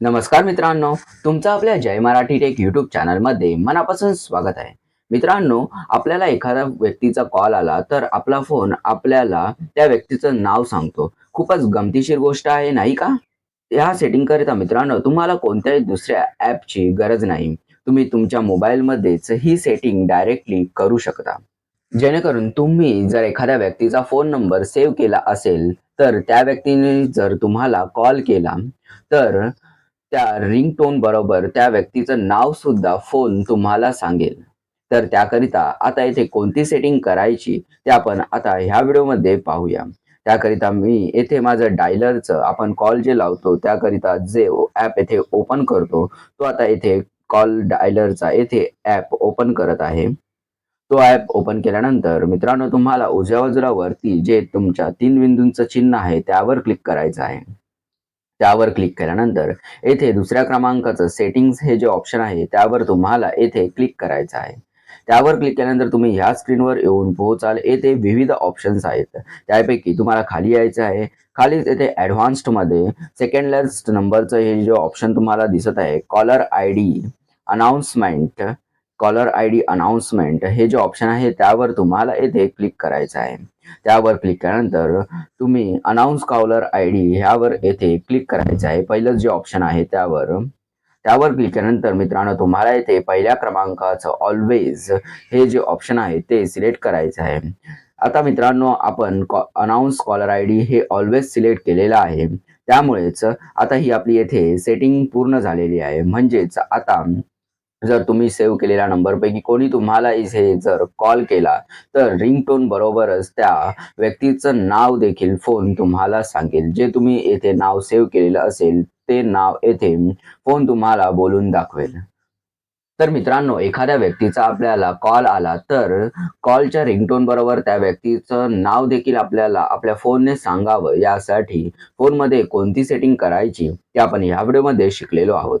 नमस्कार मित्रांनो तुमचं आपल्या जय मराठी टेक यूट्यूब चॅनलमध्ये मनापासून स्वागत आहे. मित्रांनो आपल्याला एखाद्या व्यक्तीचा कॉल आला तर आपला फोन आपल्याला त्या व्यक्तीचं नाव सांगतो. खूपच गमतीशीर गोष्ट आहे नाही का? ह्या सेटिंग करिता मित्रांनो तुम्हाला कोणत्याही दुसऱ्या ॲपची गरज नाही. तुम्ही तुमच्या मोबाईलमध्येच ही सेटिंग डायरेक्टली करू शकता. जेणेकरून तुम्ही जर एखाद्या व्यक्तीचा फोन नंबर सेव्ह केला असेल तर त्या व्यक्तीने जर तुम्हाला कॉल केला तर त्या रिंगटोन बरोबर त्या व्यक्तीचं नाव सुद्धा फोन तुम्हाला सांगेल. तर त्याकरिता आता इथे कोणती सेटिंग करायची ते आपण आता ह्या व्हिडिओमध्ये पाहूया. त्याकरिता मी येथे माझं डायलरचं आपण कॉल जे लावतो त्याकरिता जे ॲप येथे ओपन करतो तो आता येथे कॉल डायलरचा येथे ॲप ओपन करत आहे. तो ॲप ओपन केल्यानंतर मित्रांनो तुम्हाला उजव्या बाजूला वरती जे तुमच्या तीन बिंदूंचं चिन्ह आहे त्यावर क्लिक करायचं आहे. त्यावर क्लिक केल्यानंतर येथे दुसऱ्या क्रमांकाचं सेटिंग्स हे जे ऑप्शन आहे त्यावर तुम्हाला येथे क्लिक करायचं आहे. त्यावर क्लिक केल्यानंतर तुम्ही ह्या स्क्रीनवर येऊन पोहोचाल. येथे विविध ऑप्शन्स आहेत. त्यापैकी तुम्हाला खाली यायचं आहे. खालीच येथे ॲडव्हान्स्डमध्ये सेकंड लास्ट नंबरचं हे जे ऑप्शन तुम्हाला दिसत आहे caller I D announcement caller I D announcement हे जे ऑप्शन आहे त्यावर तुम्हाला येथे क्लिक करायचं आहे. त्यावर क्लिक केल्यानंतर तुम्ही अनाऊन्स कॉलर आय डी ह्यावर येथे क्लिक करायचं आहे. पहिलं जे ऑप्शन आहे त्यावर त्यावर क्लिक केल्यानंतर मित्रांनो तुम्हाला येथे पहिल्या क्रमांकाचं ऑलवेज हे जे ऑप्शन आहे ते सिलेक्ट करायचं आहे. आता मित्रांनो आपण अनाऊन्स कॉलर आय डी हे ऑलवेज सिलेक्ट केलेलं आहे. त्यामुळेच आता ही आपली येथे सेटिंग पूर्ण झालेली आहे. म्हणजेच आता जर तुम्ही सेव्ह केलेल्या नंबरपैकी कोणी तुम्हाला इथे जर कॉल केला तर रिंगटोन बरोबरच त्या व्यक्तीचं नाव देखील फोन तुम्हाला सांगेल. जे तुम्ही येथे नाव सेव्ह केलेलं असेल ते नाव येथे फोन तुम्हाला बोलून दाखवेल. तर मित्रांनो एखाद्या व्यक्तीचा आपल्याला कॉल आला तर कॉलच्या रिंगटोन बरोबर त्या व्यक्तीचं नाव देखील आपल्याला आपल्या फोनने सांगावं. यासाठी फोनमध्ये कोणती सेटिंग करायची ते आपण या व्हिडिओमध्ये शिकलेलो आहोत.